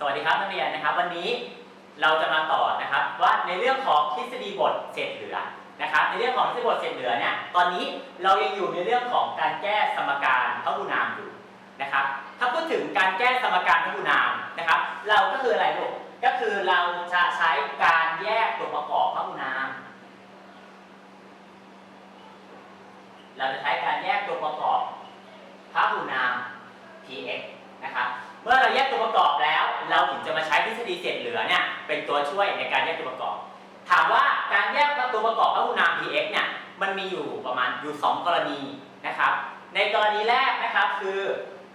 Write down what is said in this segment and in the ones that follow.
สวัสดีครับนักเรียนนะครับ วันนี้เราจะมาต่อนะครับว่าในเรื่องของทฤษฎีบทเศษเหลือนะครับ ในเรื่องของทฤษฎีบทเศษเหลือเนี่ยตอนนี้เรายังอยู่ในเรื่องของการแก้สมการพหุนามอยู่นะครับ ถ้าพูดถึงการแก้สมการพหุนามนะครับ เราก็คืออะไรลูกก็คือเราจะใช้การแยกตัวประกอบพหุนาม เราจะใช้การแยกตัวประกอบพหุนาม px นะครับ เมื่อเราแยกตัวประกอบแล้ว เราถึงจะมาใช้ทฤษฎีเศษเหลือ เป็นตัวช่วยในการแยกตัวประกอบ ถามว่าการแยกตัวประกอบพหุนาม px เนี่ยมันมีอยู่ประมาณอยู่ 2 กรณีนะครับ ในกรณีแรกนะครับคือ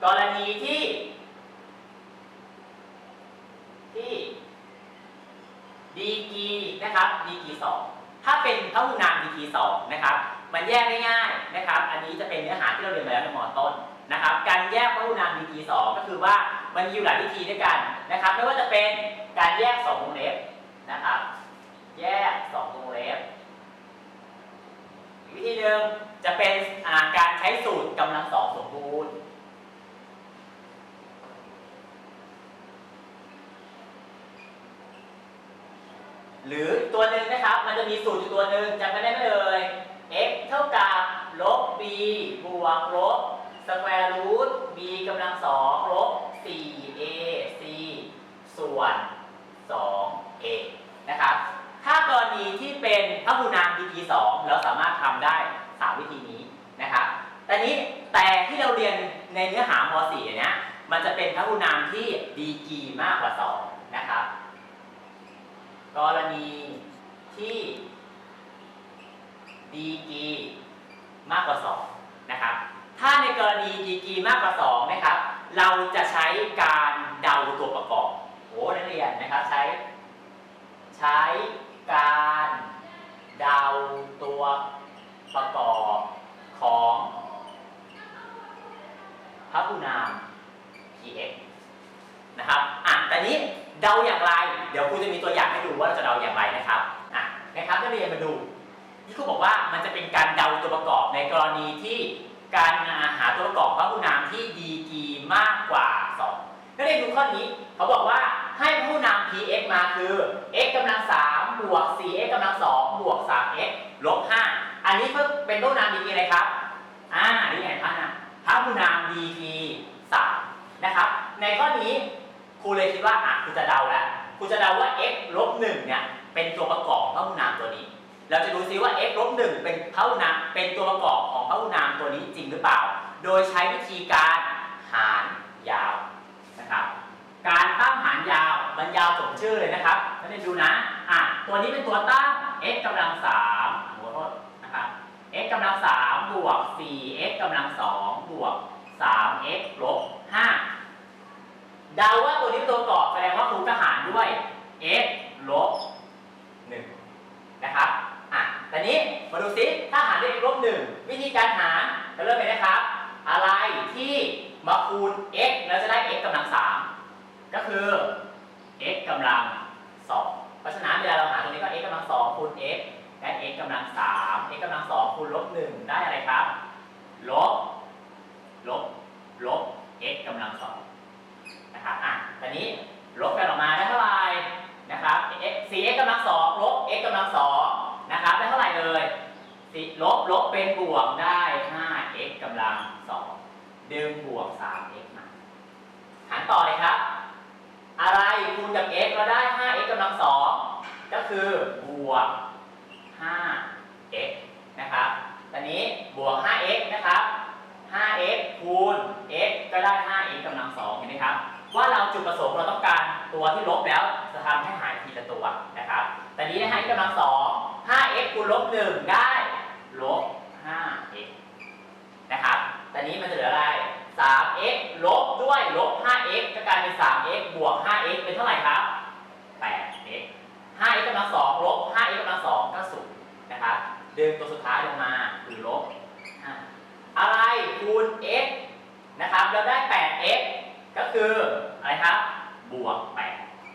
กรณีที่ ที่ดีกีนะครับดีกีสองถ้าเป็นพหุนามดีกีสองนะครับ มันแยกได้ง่ายนะครับ อันนี้จะเป็นเนื้อหาที่เราเรียนมาแล้วในมอต้นนะครับ การแยกพหุนามดีกีสองก็คือว่ามันมีอยู่หลายวิธีด้วยกันนะครับ ไม่ว่าจะเป็น การแยกสองวงเล็บนะครับ แยกสองวงเล็บวิธีหนึ่งจะเป็นาการใช้สูตรกำลังสองสมบูรณ์หรือตัวหนึ่งนะครับ มันจะมีสูตรอยู่ตัวหนึ่งจำกันได้ไหมเอ่ย x เท่ากับลบ b บวกลบสแควร์รูท b กำลังสองลบ 4a c ส่วน 2a นะครับ ถ้ากรณีที่เป็นพหุนามดีกรีสองเราสามารถทำได้ 3 วิธีนี้นะครับแต่นี้แต่ที่เราเรียนในเนื้อหาม .4 เนี้ยมันจะเป็นพหุนามที่ดีกรีมากกว่า 2 นะครับ กรณีที่ดีกรีมากกว่า 2 นะครับ ถ้าในกรณีดีกรีมากกว่า2นะครับ เราจะใช้การเดาตัวประกอบ โอ้นักเรียนนะครับใช้ ใช้การเดาตัวประกอบของพหุนาม px นะครับอะแต่นี้เดาอย่างไร เดี๋ยวครูจะมีตัวอย่างให้ดูว่าเราจะเดาอย่างไรนะครับอะนะครับนักเรียนมาดูที่ครูบอกว่ามันจะเป็นการเดาตัวประกอบในกรณีที่การหาตัวประกอบพหุนามที่ดีกีมากกว่า2นักเรียนดูข้อนี้เขาบอกว่า ให้พหุนาม px มาคือ x กำลัง3บวก 4x กำลัง2บวก 3x ลบ 5 อันนี้เพิ่งเป็นพหุนามดีกรีอะไรครับ อ่า นี่ไงพระนะพหุนามดีกรี3นะครับ ในข้อนี้ครูเลยคิดว่าอะครูจะเดาแล้วครูจะเดาว่า x ลบ1เนี่ยเป็นตัวประกอบของพหุนามตัวนี้ เราจะดูซิว่า x ลบ1เป็นพหุนามเป็นตัวประกอบของพหุนามตัวนี้จริงหรือเปล่า โดยใช้วิธีการหารยาว การตั้งหารยาวมันยาวสมชื่อเลยนะครับนักเรียนดูนะอะตัวนี้เป็นตัวตั้ง x กำลัง3ขอโทษนะครับ x กำลัง3บวก 4x กำลัง2บวก 3x ลบ5เดาว่าตัวนี้เป็นตัวประกอบแสดงว่าครูก็หารด้วย x ลบ1นะครับอะตอนนี้มาดูซิถ้าหารด้วย x ลบ1วิธีการหารจะเริ่มเลยนะครับ อะไรที่มาคูณ x แล้วจะได้ x กำลัง3 ก็คือ x กำลัง 2 เพราะฉะนั้นเวลาเราหาตรงนี้ก็ x กำลัง2คูณ x ได้ x กำลัง 3 x กำลัง 2คูณลบ 1 ได้อะไรครับ ลบ ลบ ลบ x กำลัง 2 นะครับ อะตอนนี้ลบกันออกมาได้เท่าไหร่นะครับ x 4x กำลัง 2 ลบ x กำลัง 2 นะครับ ได้เท่าไหร่เลยลบ ลบเป็นบวกได้ 5x กำลัง 2 ดึงบวก 3x มาหารต่อเลยครับ กับ x เราได้ 5x กำลัง 2 ก็คือบวก 5x นะครับ ตอนนี้บวก 5x นะครับ 5x คูณ x ก็ได้ 5x กำลัง 2 เห็นไหมครับ ว่าเราจุดประสงค์เราต้องการตัวที่ลบแล้วจะทำให้หายทีละตัวนะครับตอนนี้ได้ 5x กำลัง 2 5x คูณลบ 1 ได้ลบ 5x นะครับตอนนี้มันจะเหลืออะไร 3x ลบด้วยลบ 5x ก็กลายเป็น 3x บวก 5x เป็นเท่าไหร่ครับ 8x 5x กำลัง2ลบ 5x กำลัง2ก็0นะครับดึงตัวสุดท้ายลงมาคือลบ 5 อะไรคูณ x นะครับแล้วได้ 8x ก็คืออะไรครับ บวก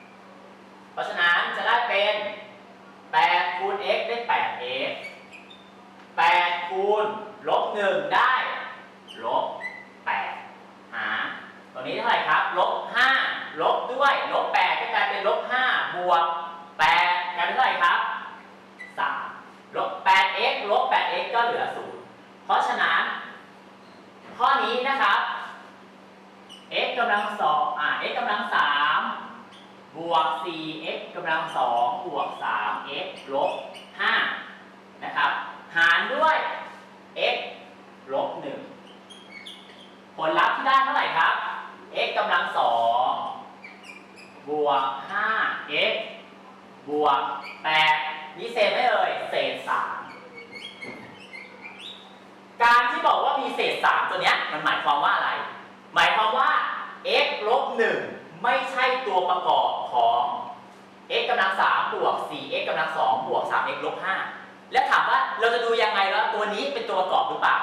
8 เพราะฉะนั้นจะได้เป็น8คูณ x ได้ 8x 8คูณลบ 1 ได้ลบ ตัวนี้เท่าไหร่ครับลบ5ลบด้วยลบบวกแปดกลายเป็นเท่าไหร่ครับสามลบแปด x ลบแปด x ก็เหลือศูนย์เพราะฉะนั้น ข้อนี้นะครับ x กำลังสองอ่า x กำลังสามบวก 4x กำลังสองบวก 3x ลบ5นะครับ หารด้วย x ลบ1ผลลัพธ์ที่ได้เท่าไหร่ครับ x กำลังสองบวก 5x บวก8มีเศษไหมเอ่ยเศษ 3 การที่บอกว่ามีเศษ 3 ตัวเนี้ยมันหมายความว่าอะไร หมายความว่า x ลบ 1 ไม่ใช่ตัวประกอบของ x กำลัง3บวก 4x กำลัง2บวก 3x ลบ 5 และถามว่าเราจะดูยังไงแล้วตัวนี้เป็นตัวประกอบหรือเปล่า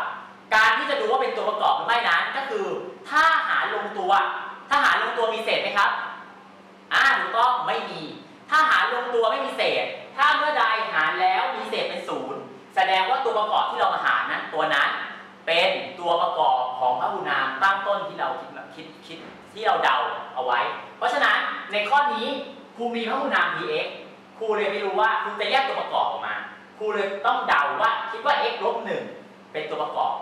การที่จะดูว่าเป็นตัวประกอบหรือไม่นั้นก็คือ ถ้าหารลงตัว ถ้าหารลงตัวมีเศษไหมครับ อ่าถูกต้องไม่มี ถ้าหารลงตัวไม่มีเศษ ถ้าเมื่อใดหารแล้วมีเศษเป็นศูนย์แสดงว่าตัวประกอบที่เรามาหารนั้นตัวนั้นเป็นตัวประกอบของพหุนามตั้งต้นที่เราคิดคิดคิดที่เราเดาเอาไว้ เพราะฉะนั้นในข้อนี้ครูมีพหุนาม px ครูเลยไม่รู้ว่าครูจะแยกตัวประกอบออกมา ครูเลยต้องเดาว่าคิดว่า x ลบหนึ่งเป็นตัวประกอบ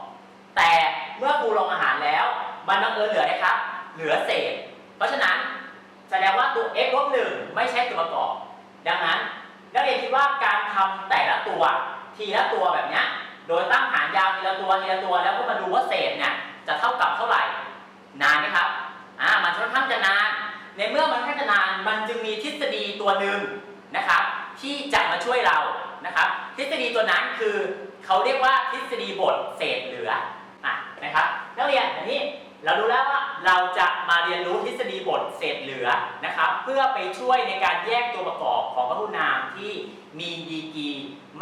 แต่เมื่อครูลงอาหารแล้ว มันบังเอิญเหลือนะครับ เหลือเศษ เพราะฉะนั้นแสดงว่าตัว x ลบหนึ่งไม่ใช่ตัวประกอบ ดังนั้นนักเรียนคิดว่าการทำแต่ละตัวทีละตัวแบบนี้โดยตั้งหารยาวทีละตัวทีละตัวแล้วก็มาดูว่าเศษเนี่ยจะเท่ากับเท่าไหร่ นานไหมครับอ่ามันค่อนข้างจะนาน ในเมื่อมันค่อนข้างจะนานมันจึงมีทฤษฎีตัวหนึ่งนะครับ ที่จะมาช่วยเรานะครับ ทฤษฎีตัวนั้นคือเขาเรียกว่าทฤษฎีบทเศษเหลือ นักเรียนอันนี้เรารู้แล้วว่าเราจะมาเรียนรู้ทฤษฎีบทเศษเหลือนะครับ เพื่อไปช่วยในการแยกตัวประกอบของพหุนามที่มีดีกรี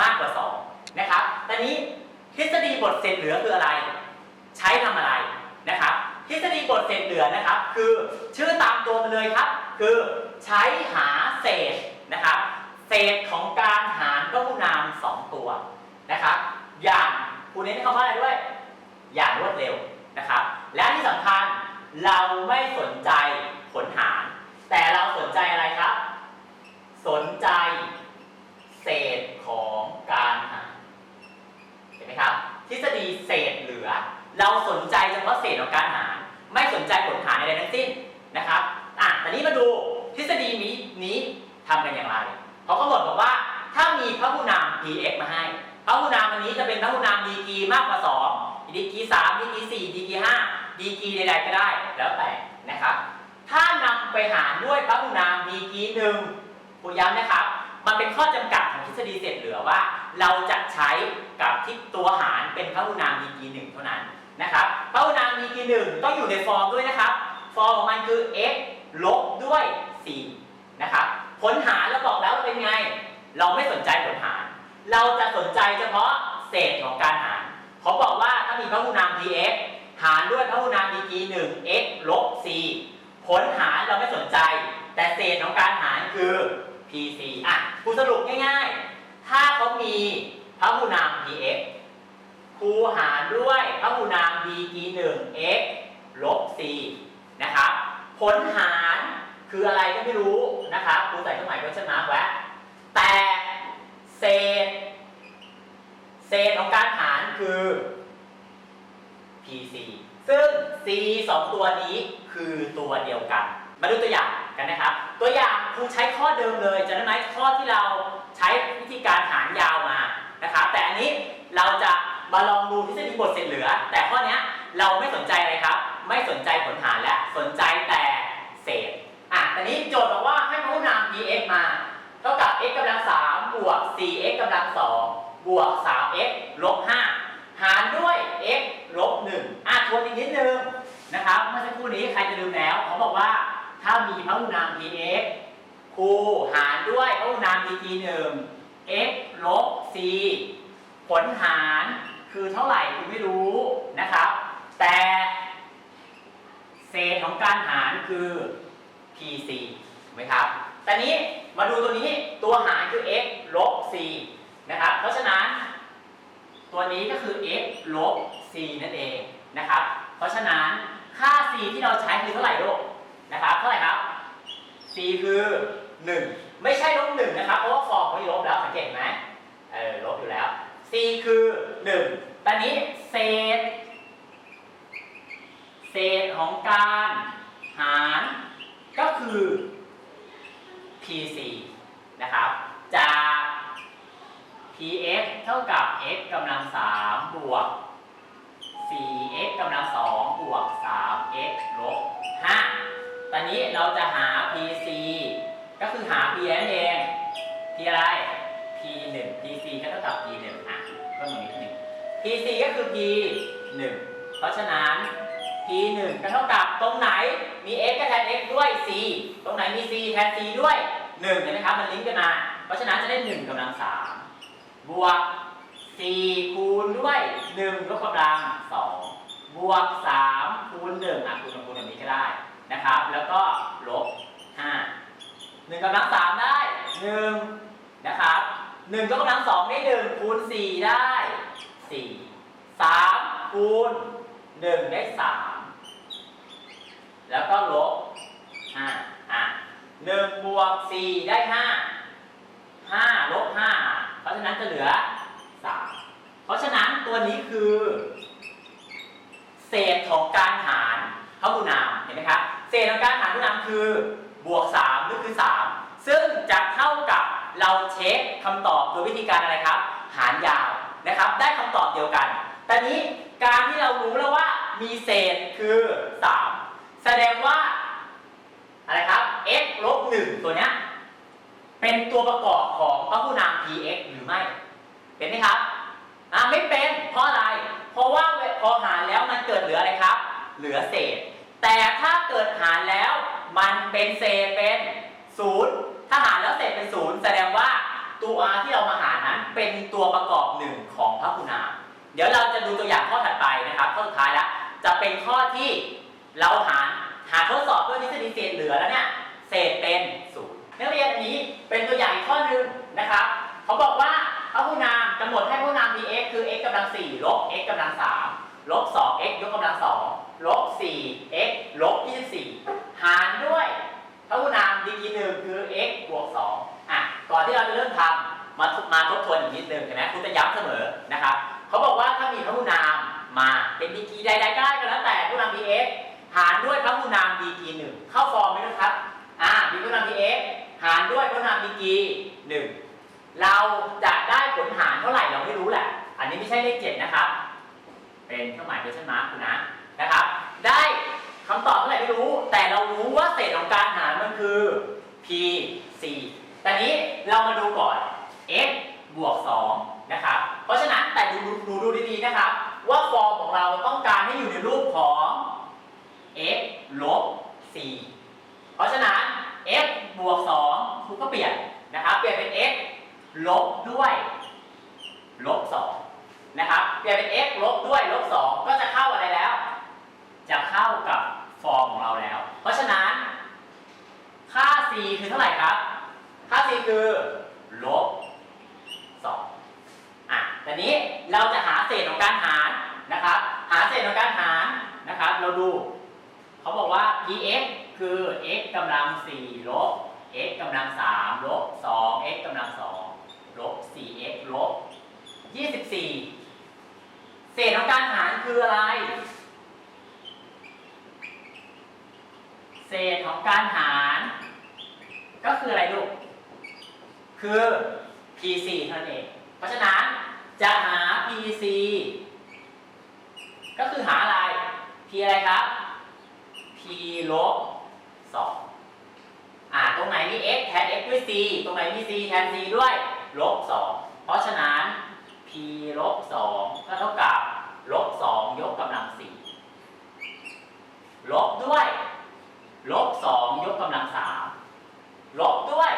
มากกว่า2นะครับตอนนี้ทฤษฎีบทเศษเหลือคืออะไร ใช้ทำอะไรนะครับ ทฤษฎีบทเศษเหลือนะครับ คือชื่อตามตัวมันเลยครับ คือใช้หาเศษนะครับ เศษของการหารพหุนาม 2 ตัวนะครับ อย่างครูเน้นคำว่าอะไรด้วย อย่างรวดเร็ว นะครับ และที่สำคัญเราไม่สนใจผลหารแต่เราสนใจอะไรครับ สนใจเศษของการหารเห็นไหมครับ ทฤษฎีเศษเหลือ เราสนใจเฉพาะเศษของการหาร ไม่สนใจผลหารใดทั้งสิ้นนะครับอะตอนนี้มาดูทฤษฎีนี้นี้ทำกันอย่างไรเขาก็บอกบอกว่าถ้ามีพหุนาม px มาให้พหุนามอันนี้จะเป็นพหุนามดีกีมากกว่า 2 ดีกรี3ดีกรี4ดีกรี5ดีกีใดๆก็ได้แล้วแต่นะครับ ถ้านำไปหารด้วยพหุนามดีกีหนึ่งผู้ย้ำนะครับ มันเป็นข้อจำกัดของทฤษฎีเศษเหลือว่า เราจะใช้กับที่ตัวหารเป็นพหุนามดีกีหนึ่งเท่านั้นนะครับพหุนามดีกีหนึ่งต้องอยู่ในฟอร์มด้วยนะครับ ฟอร์มของมันคือ x ลบด้วย4นะครับผลหารเราบอกแล้วเป็นไง เราไม่สนใจผลหาร เราจะสนใจเฉพาะเศษของการหาร เขาบอกว่าถ้ามีพหุนาม px หารด้วยพหุนามดีกรี1 x ลบ4ผลหารเราไม่สนใจ แต่เศษของการหารคือ pc อะครูสรุปง่ายๆ ถ้าเขามีพหุนาม px ครูหารด้วยพหุนามดีกรี1 x ลบ4นะครับผลหารคืออะไรก็ไม่รู้นะครับครูใส่เครื่องหมาย question mark ไว้แต่เศษ เศษของการหารคือ PC ซึ่ง C สองตัวนี้คือตัวเดียวกัน มาดูตัวอย่างกันนะครับ ตัวอย่างครูใช้ข้อเดิมเลยจำได้ไหมข้อที่เราใช้วิธีการหารยาวมานะครับ แต่อันนี้เราจะมาลองดูทฤษฎีบทเศษเหลือ แต่ข้อนี้เราไม่สนใจอะไรครับ ไม่สนใจผลหารและสนใจแต่เศษ อะตอนนี้โจทย์บอกว่าให้พหุนาม px มา เท่ากับ x กำลัง3บวก 4x กำลัง2บ วก 3x ลบ 5 หารด้วย x ลบ 1 อะทวนอีกนิดนึงนะครับ เมื่อสักครู่นี้ใครจะลืมแล้ว เขาบอกว่าถ้ามีพหุนาม px คูหารด้วยพหุนาม dt 1 x ลบ c ผลหารคือเท่าไหร่คุณไม่รู้นะครับ แต่เศษของการหารคือ pc ถูกไหมครับแต่นี้มาดูตัวนี้ตัวหารคือ x ลบ c นะครับ เพราะฉะนั้น ตัวนี้ก็คือ x ลบ c นั่นเองนะครับ เพราะฉะนั้นค่า c ที่เราใช้คือเท่าไหร่ลูกนะครับ เท่าไหร่ครับ c คือหนึ่งไม่ใช่ลบหนึ่งนะครับ เพราะว่าฟอร์มไม่ลบแล้วสังเกตไหมเออลบอยู่แล้ว c คือหนึ่งตอนนี้เศษ เศษของการหารก็คือ pc นะครับ จาก px เท่ากับ x กำลัง3บวก 4x กำลัง2บวก 3x ลบ5ตอนนี้เราจะหา pc ก็คือหา p นั่นเอง p อะไร p 1 pc ก็เท่ากับ p 1อะเพิ่มมานิดหนึง pc ก็คือ p 1เพราะฉะนั้น p 1ก็เท่ากับตรงไหนมี x ก็แทน x ด้วย c ตรงไหนมี c แทน c ด้วย1เห็นไหมครับ มันลิงก์กันมา เพราะฉะนั้นจะได้1กำลัง3 บวก 4 คูณด้วย 1 ยกกำลัง 2 บวก 3 คูณ1อะคูณกับคูณแบบนี้ก็ได้นะครับ แล้วก็ลบ 5 1กำลัง 3 ได้ 1 นะครับ1ยกกำลัง 2 ได้ 1 คูณ 4 ได้ 4 3 คูณ 1 ได้ 3 แล้วก็ลบ 5 อะ1บวก 4 ได้ 5 5 ลบ 5 เพราะฉะนั้นจะเหลือ 3 เพราะฉะนั้นตัวนี้คือ เศษของการหารพหุนามเห็นไหมครับเศษของการหารพหุนามคือบวก3ก็คือ 3 ซึ่งจะเท่ากับเราเช็คคำตอบโดยวิธีการอะไรครับ หารยาวนะครับ ได้คำตอบเดียวกัน แตอนนี้การที่เรารู้แล้วว่ามีเศษคือ 3 แสดงว่าอะไรครับ x ลบ1ตัวเนี้ยเป็นตัวประกอบของพหุนาม px รือไม่ เป็นไหมครับอ่าไม่เป็นเพราะอะไร เพราะว่าพอหารแล้วมันเกิดเหลืออะไรครับ เหลือเศษ แต่ถ้าเกิดหารแล้วมันเป็นเศษเป็นศูนย์ถ้าหารแล้วเศษเป็นศูนย์แสดงว่าตัว r ที่เรามาหารนั้นเป็นตัวประกอบหนึ่งของพหุนามเดี๋ยวเราจะดูตัวอย่างข้อถัดไปนะครับ ข้อสุดท้ายแล้วจะเป็นข้อที่เราหารหาทดสอบด้วยทฤษฎีเศษเหลือแล้วเนี่ยเศษเป็นศูนย์นักเรียนอันนี้เป็นตัวอย่างข้อหนึ่งนะครับ เขาบอกว่าพหุนามกำหนดให้พูนาม dx คือ x กำลัง4ลบ x กำลัง3ลบ 2x ยกกำลัง2ลบ 4x ลบ 24 หารด้วยพหุนามดีกรีหนึ่งคือ x บวก2อะก่อนที่เราจะเริ่มทำมาทบมาทบทวนอีกนิดนึงเห็นไหมคุณจะย้ำเสมอ เป็นเครื่องหมาย question mark คุณนะนะครับ ได้คำตอบเท่าไหร่ไม่รู้ แต่เรารู้ว่าเศษของการหารมันคือ p c แต่นี้เรามาดูก่อน x บวก 2 นะครับ เพราะฉะนั้นแต่ดูดูดูดูดีๆนะครับ ว่าฟอร์มของเราต้องการให้อยู่ในรูปของ x ลบ c เพราะฉะนั้น x บวก 2คุณก็เปลี่ยนนะครับ เปลี่ยนเป็น x ลบด้วย ลบ 2 นะครับเปลี่ยนเป็น x ลบด้วยลบ2ก็จะเข้าอะไรแล้ว จะเข้ากับฟอร์มของเราแล้ว เพราะฉะนั้น ค่า c คือเท่าไหร่ครับ ค่า c คือลบ2อะแต่นี้เราจะหาเศษของการหารนะครับ หาเศษของการหารนะครับ เราดู เขาบอกว่า px คือ x กำลัง4ลบ x กำลัง3ลบ 2x กำลัง2ลบ 4x ลบ24 เศษของการหารคืออะไร เศษของการหาร ก็คืออะไรลูก คือ pc เท่านั้นเอง เพราะฉะนั้นจะหา pc ก็คือหาอะไร p อะไรครับ p ลบ2อ่า ตรงไหนมี x แทน x ด้วย c ตรงไหนมี c แทน c ด้วย ลบ2เพราะฉะนั้น p ลบ2ก็เท่ากับ ลบ2ยกกำลัง4ลบด้วย ลบ2ยกกำลัง3ลบด้วย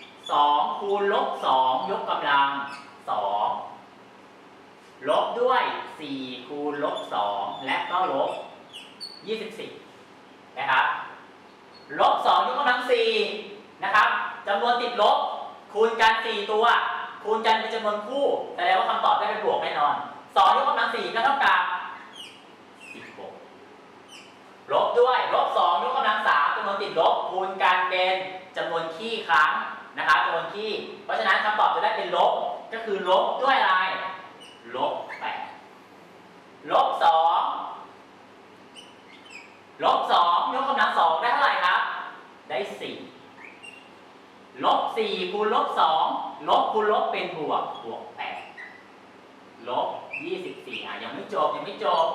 2คูณลบ2ยกกำลัง2ลบด้วย4คูณลบ2และก็ลบ24นะครับลบ2ยกกำลัง4นะครับจำนวนติดลบคูณกัน4ตัว คูณกันเป็นจำนวนคู่แสดงว่าคำตอบได้เป็นบวกแน่นอน2ยกกำลัง4ก็เท่ากับ16ลบด้วยลบ2ยกกำลัง3จำนวนติดลบคูณกันเป็นจำนวนคี่ครั้งนะครับจำนวนคี่เพราะฉะนั้นคำตอบจะได้เป็นลบก็คือลบด้วยอะไรลบแปดลบสองลบสองยกกำลังสองได้เท่าไหร่ครับ ได้สี่ ลบสี่คูณลบสองลบคูณลบเป็นบวกบวกแปดลบยี่สิบสี่อะยังไม่จบยังไม่จบ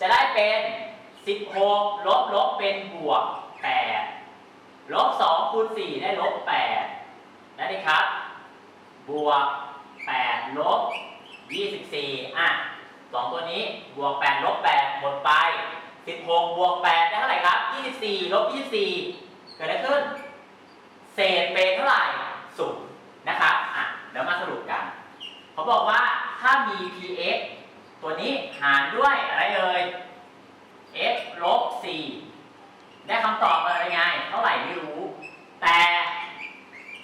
จะได้เป็นสิบหกลบลบเป็นบวกแปดลบสองคูณสี่ได้ลบแปดได้ไหมครับ บวกแปดลบยี่สิบสี่อะสองตัวนี้บวกแปดลบแปดหมดไปสิบหกบวกแปดได้เท่าไหร่ครับยี่สิบสี่ลบยี่สิบสี่เกิดอะไรขึ้น เศษเป็นเท่าไหร่ศูนย์นะครับอะเดี๋ยวมาสรุปกัน เขาบอกว่าถ้ามี px ตัวนี้หารด้วยอะไรเอ่ย x ลบ4ได้คำตอบมาอะไรไง เท่าไหร่ไม่รู้ แต่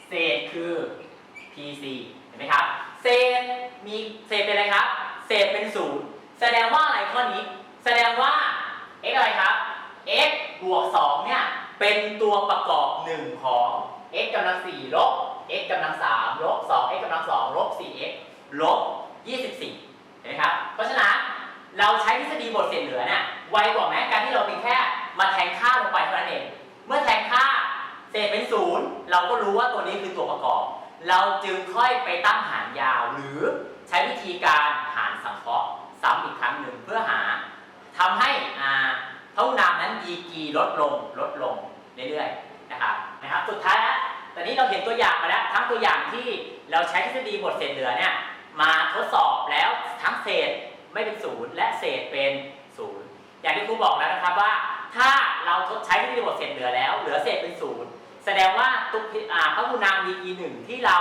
เศษคือ pc เห็นไหมครับ เศษมีเศษเป็นอะไรครับ เศษเป็นศูนย์แสดงว่าอะไรข้อนี้ แสดงว่า x อะไรครับ x บวก 2 เนี่ย เป็นตัวประกอบหนึ่งของ x กำลัง4ลบ x กำลัง3ลบ 2x กำลัง2ลบ 4x ลบ 24เห็นไหมครับ เพราะฉะนั้นเราใช้ทฤษฎีบทเศษเหลือเนี่ยไวกว่าไหมการที่เราเพียงแค่มาแทนค่าลงไปเท่านั้นเอง เมื่อแทนค่าเศษเป็นศูนย์เราก็รู้ว่าตัวนี้คือตัวประกอบ เราจึงค่อยไปตั้งหารยาว หรือใช้วิธีการหารสังเคราะห์ซ้ำอีกครั้งหนึ่งเพื่อหาทำให้อ่านามนั้นดีกีลดลงลดลง อนนี้เราเห็นตัวอย่างมาแล้วทั้งตัวอย่างที่เราใช้ทฤษฎีบทเศษเหลือเนี่ยมาทดสอบแล้วทั้งเศษไม่เป็นศูนย์และเศษเป็นศูนย์อย่างที่ครูบอกแล้วนะครับว่า ถ้าเราทดใช้ทฤษฎีบทเศษเหลือแล้ว เหลือเศษเป็นศูนย์แสดงว่าตุกอ่าพหุนามดีกรีหนึ่งที่เรา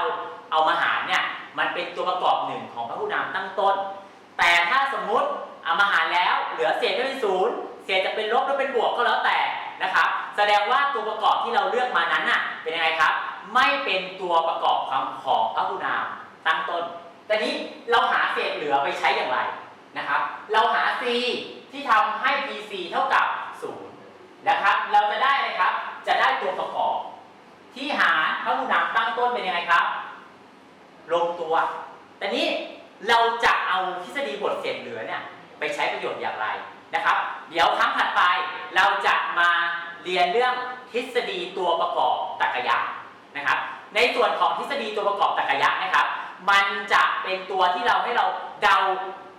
เอามาหารเนี่ยมันเป็นตัวประกอบหนึ่งของพหุนามตั้งต้น แต่ถ้าสมมุติเอามาหารแล้วเหลือเศษไม่เป็นศูนย์เศษจะเป็นลบหรือเป็นบวกก็แล้วแต่นะครับ แสดงว่าตัวประกอบที่เราเลือกมานั้นน่ะเป็นยังไงครับ ไม่เป็นตัวประกอบของของพหุนามตั้งต้น แต่นี้เราหาเศษเหลือไปใช้อย่างไรนะครับ เราหา c ที่ทำให้ pc เท่ากับ 0 นะครับ เราจะได้เลยครับ จะได้ตัวประกอบ ที่หารพหุนามตั้งต้นเป็นยังไงครับ ลงตัว แต่นี้เราจะเอาทฤษฎีบทเศษเหลือเนี่ยไปใช้ประโยชน์อย่างไรนะครับ เดี๋ยวครั้งถัดไปเราจะมาเรียนเรื่องทฤษฎีตัวประกอบตรรกะยะ นะครับ ในส่วนของทฤษฎีตัวประกอบตรรกะยะนะครับ มันจะเป็นตัวที่เราให้เราเดา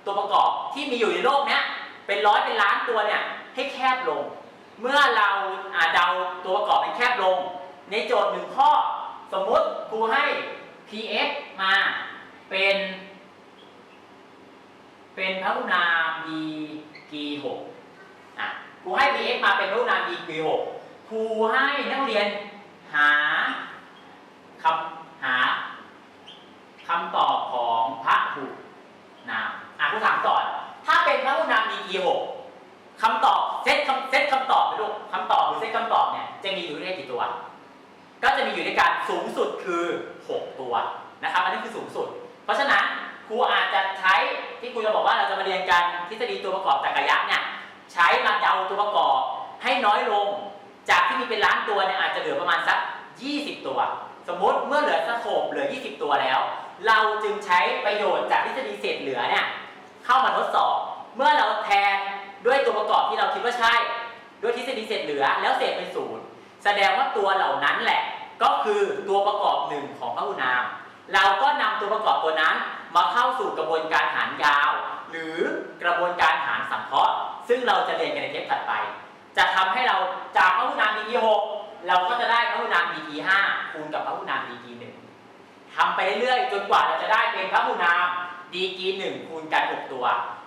ตัวประกอบที่มีอยู่ในโลกเนี้ยเป็นร้อยเป็นล้านตัวเนี่ยให้แคบลง เมื่อเราเดาตัวประกอบเป็นแคบลง ในโจทย์หนึ่งข้อ สมมุติครูให้ px มาเป็น เป็นพหุนาม d กีหกอะครูให้ px มาเป็นพหุนาม d กีหกครูให้นักเรียนหา คำหาคำตอบของพระหุนามอะครูถามก่อน ถ้าเป็นพระหุนามดีกีหกคำตอบเซตคำเซตคำตอบไปลูกคำตอบหรือเซตคำตอบเนี่ยจะมีอยู่ด้กี่ตัว ก็จะมีอยู่ในการสูงสุดคือ 6 ตัวนะครับอันนี้คือสูงสุด เพราะฉะนั้นครูอาจจะใช้ที่ครูจะบอกว่าเราจะมาเรียนกันทฤษฎีตัวประกอบตรรกะยะเนี่ยใช้มาเดาตัวประกอบให้น้อยลง จากที่มีเป็นล้านตัวเนี่ยอาจจะเหลือประมาณสัก 20 ตัว สมมติเมื่อเหลือสโคปเหลือ 20 ตัวแล้ว เราจึงใช้ประโยชน์จากทฤษฎีเศษเหลือเนี่ยเข้ามาทดสอบ เมื่อเราแทนด้วยตัวประกอบที่เราคิดว่าใช่ ด้วยทฤษฎีเศษเหลือแล้วเศษเป็นศูนย์แสดงว่าตัวเหล่านั้นแหละ ก็คือตัวประกอบหนึ่งของพหุนาม เราก็นำตัวประกอบตัวนั้นมาเข้าสู่กระบวนการหารยาว หรือกระบวนการหารสังเคราะห์ ซึ่งเราจะเรียนกันในเทปถัดไป จะทำให้เราจากพหุนามดีกีหก เราก็จะได้พหุนามดีกีห้าคูณกับพหุนามดีกีหนึ่งทำไปเรื่อยๆจนกว่าเราจะได้เป็นพระหูนามดีกีหนึ่งคูณกัน6ตัว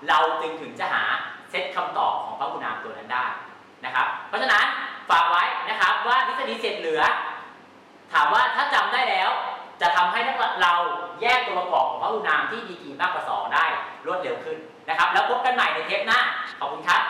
เราจึงถึงจะหาเซตคำตอบของพระหูนามตัวนั้นได้นะครับ เพราะฉะนั้นฝากไว้นะครับว่าทฤษฎีเศษเหลือ ถามว่าถ้าจำได้แล้ว จะทำให้เราแยกตัวประกอบของพระหูนามที่ดีกีมากกว่า2ได้รวดเร็วขึ้นนะครับ แล้วพบกันใหม่ในเทปหน้าขอบคุณครับ